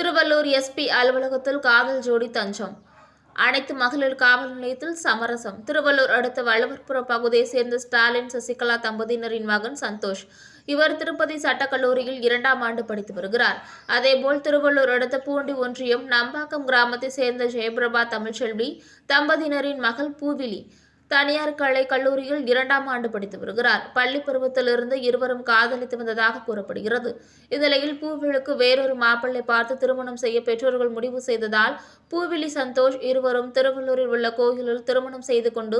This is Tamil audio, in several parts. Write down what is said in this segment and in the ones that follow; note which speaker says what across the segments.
Speaker 1: திருவள்ளூர் எஸ்பி அலுவலகத்தில் காதல் ஜோடி தஞ்சம். அனைத்து மகளிர் காவல் நிலையத்தில் சமரசம். திருவள்ளூர் அடுத்த வள்ளுவர்புரம் பகுதியைச் சேர்ந்த ஸ்டாலின் சசிகலா தம்பதியினரின் மகன் சந்தோஷ். இவர் திருப்பதி சட்டக்கல்லூரியில் இரண்டாம் ஆண்டு படித்து வருகிறார். அதேபோல் திருவள்ளூர் அடுத்த பூண்டி ஒன்றியம் நம்பாக்கம் கிராமத்தைச் சேர்ந்த ஜெயபிரபா தமிழ்ச்செல்வி தம்பதியினரின் மகள் பூவிலி தனியார் கலை கல்லூரியில் இரண்டாம் ஆண்டு படித்து வருகிறார். பள்ளி பருவத்திலிருந்து இருவரும் காதலித்து வந்ததாக கூறப்படுகிறது. இந்நிலையில் பூவிலுக்கு வேறொரு மாப்பிள்ளை பார்த்து திருமணம் செய்ய பெற்றோர்கள் முடிவு செய்ததால் பூவிலி சந்தோஷ் இருவரும் திருவள்ளூரில் உள்ள கோயிலில் திருமணம் செய்து கொண்டு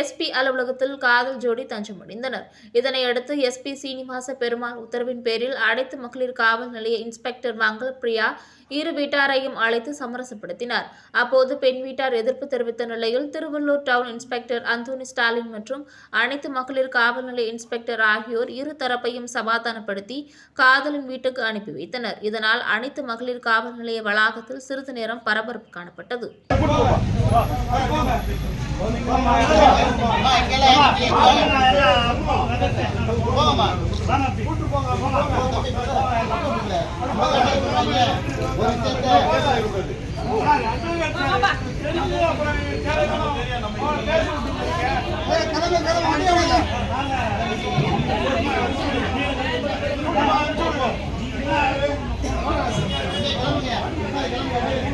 Speaker 1: எஸ்பி அலுவலகத்தில் காதல் ஜோடி தஞ்சமடைந்தனர் இதனையடுத்து எஸ்பி சீனிவாச பெருமாள் உத்தரவின் பேரில் அனைத்து மகளிர் காவல் நிலைய இன்ஸ்பெக்டர் மங்கள பிரியா இரு வீட்டாரையும் அழைத்து சமரசப்படுத்தினார். அப்போது பெண் வீட்டார் எதிர்ப்பு தெரிவித்த நிலையில் Tiruvallur town inspector Anthony Stalin மற்றும் அனைத்து மகளிர் காவல் நிலைய இன்ஸ்பெக்டர் ஆகியோர் இரு தரப்பையும் சமாதானப்படுத்தி காதலின் வீட்டுக்கு அனுப்பி வைத்தனர். இதனால் அனைத்து மகளிர் காவல் நிலைய வளாகத்தில் சிறிது நேரம் பரபரப்பு காணப்பட்டது.
Speaker 2: கிளம்பு கிளம்பு